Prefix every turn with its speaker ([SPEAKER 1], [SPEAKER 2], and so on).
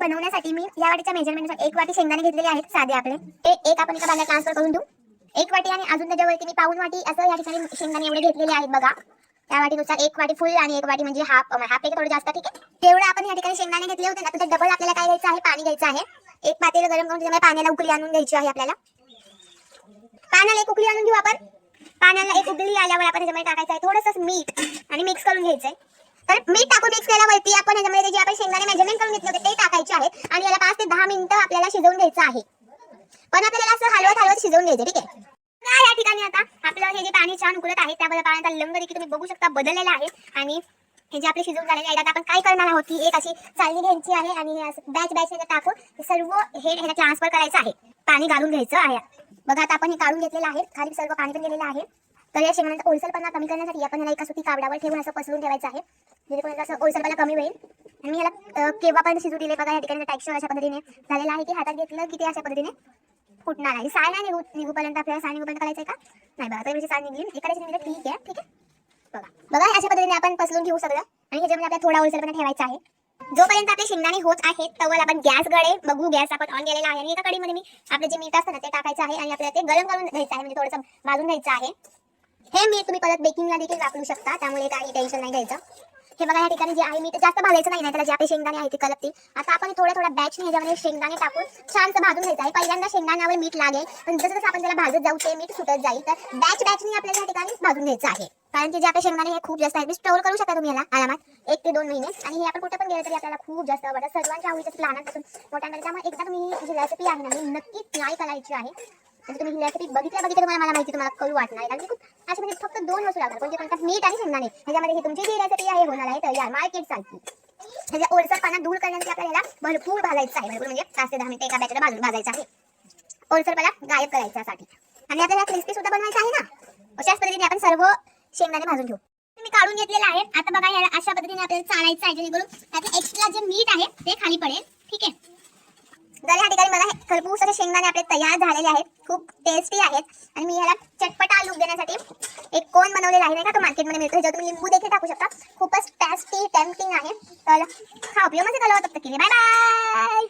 [SPEAKER 1] बनवण्यासाठी मी या वाटीच्या मेजरमेंटनुसार एक वाटी शेंगदाणे घेतलेले आहेत साधे आपले. ते एक आपण एका भांड्यात ट्रान्सफर करून देऊ. एक वाटी आणि अजून त्याच्यावरती मी पाऊन वाटी असं या ठिकाणी शेंगदाणे एवढे घेतलेले आहेत बघा. त्या वाटीनुसार एक वाटी फुल आणि एक वाटी म्हणजे हाफ हाफ एक थोडं जास्त ठीक आहे? तेवढं आपण या ठिकाणी शेंगदाणे घेतले होते ना तर डबल आपल्याला काय घ्यायचं आहे? पाणी घ्यायचं आहे. एक पातेलं गरम करून त्याच्यामध्ये पाण्याला उकळी आणून घ्यायची आहे आपल्याला. पाण्याला एक उकळी आणून घेऊ आपण. पाण्याला एक उकळी आल्यावर आपण त्याच्यामध्ये टाकायचं आहे थोडंसं मीठ आणि मिक्स करून घ्यायचंय. तर मीठ टाकून मिक्स केल्यावरती आपण याच्यामध्ये जे आपण शेंगदाणे मेजरमेंट करून घेतले होते ते टाकायचे आहेत. आणि याला पाच ते दहा मिनिटं आपल्याला शिजवून घ्यायचं आहे. पण आपल्याला असं हलवत हलवत शिजवून घ्यायचं ठीक आहे? या ठिकाणी आता आपलं हे जे पाणी छान उकळत आहे त्यामध्ये पाण्याचा लंग देखील तुम्ही बघू शकता बदललेला आहे. आणि हे जे आपले शिजवून झालेले आहेत आपण काय करणार आहोत की एक अशी चालणी घ्यायची आहे आणि हे असं बॅच बॅच मध्ये टाकून हे सर्व हे ह्याला ट्रान्सफर करायचं आहे. पाणी घालून घ्यायचं आहे. बघा आता आपण हे काढून घेतलेलं आहे. खाली सर्व पाणी पण गेलेलं आहे. तर या शेंगण्याचा ओलसरपणा कमी करण्यासाठी आपण याला एका सुती कावडावर ठेवून असं पसरून ठेवायचं आहे. म्हणजे जेणेकरून याचा असं ओलसरपणा कमी होईल. आणि मी याला अं, केव्हा पण शिजू दिले बघा या ठिकाणी टेक्स्चर अशा पद्धतीने झालेलं आहे की हातात घेतलं की ते अशा पद्धतीने फुटणार आहे. साळ नाही निघू निघूपर्यंत आपल्याला साळ निघूपर्यंत करायचं आहे का? नाही बघा तर म्हणजे साळ निघली. एखाद्याची निघलं ठीक आहे ठीक आहे. बघा. बघा अशा पद्धतीने आपण पसरून घेऊ सगळं. आणि ह्याच्यामध्ये म्हणजे आपल्याला थोडा ओलसरपणा ठेवायचा आहे. जोपर्यंत आपले शेंगदाणे होत आहेत तवर आपण गॅस गळे बघू गॅस आपण ऑन केलेला आहे. आणि एका कडीमध्ये मी आपलं जे मीठ असतं ना ते टाकायचं आहे आणि आपल्याला ते गरम करून घ्यायचं आहे. म्हणजे थोडंसं भाजून घ्यायचं आहे. हे मीठ तुम्ही परत बेकिंगला देखील वापरू शकता. त्यामुळे काही टेन्शन नाही घ्यायचं. हे बघा या ठिकाणी जे आहे मी जास्त भाजायचं नाही त्याला जे आपले शेंगदाणे आहे ते कलपतील. आता आपण थोड्या थोड्या बॅचने ह्याच्यामध्ये म्हणजे शेंगदाणे टाकून छान भाजून घ्यायचं आहे. पहिल्यांदा शेंगदाण्यावर मीठ लागेल पण जसं जसं आपण त्याला भाजत जाऊ ते मीठ सुटत जाईल. तर बॅच बॅचने आपल्याला या ठिकाणी भाजून घ्यायचं आहे. कारण की जे आपले शेंगदाणे हे खूप जास्त आहेत स्टोर करू शकता तुम्ही याला आरामात. एक ते दोन महिने. आणि हे आपण कुठे पण गेलं तरी आपल्याला खूप जास्त आवडतं. सर्वांच्या आवडीचं लहानापासून मोठ्यांमध्ये त्यामुळे एकदा तुम्ही जी रेसिपी आहे ना मी नक्कीच ट्राय करायची आहे. तुम्ही ही बघितल्या बघितलं तुम्हाला मला माहिती तुम्हाला कळू वाटणार. कारण की खूप असे म्हणजे फक्त दोन वस्तू लागणार कोणते कोणत्या मीठ आणि शेंगदाणे ह्याच्यामध्ये हे तुमची जी रेसिपी आहे होणार आहे तर या मार्केट सारखी. ह्याच्या ओलसरपणा दूर करण्यासाठी आपल्याला भरपूर भाजायचं आहे. भरपूर म्हणजे पाच ते दहा मिनिटं एका बॅचला भाजून भाजायचं आहे. ओलसरपणा गायब करायच्यासाठी आणि आपल्याला क्रिस्पी सुद्धा बनवायचं आहे ना? अशाच पद्धतीने आपण सर्व शेंगदाणे भाजून घेऊ. मी काढून घेतलेलं आहे. आता बघा याला अशा पद्धतीने आपल्याला चाळायचं आहे जेणेकरून त्यातलं एक्स्ट्रा जे मीठ आहे ते खाली पडेल. ठीक आहे? जर या ठिकाणी खरपूस असे शेंगदाणे आपले तयार झालेले आहेत. खूप टेस्टी आहेत. आणि मी ह्याला चटपटा लुक देण्यासाठी एक कोण बनवलेला आहे नाही का? तो मार्केटमध्ये मिळतो. ह्याच्यावर तुम्ही लिंबू देखील टाकू शकता. खूपच टेस्टी टेम्पटिंग आहे. तर हा उपयोग माझे कलर तब बाय बाय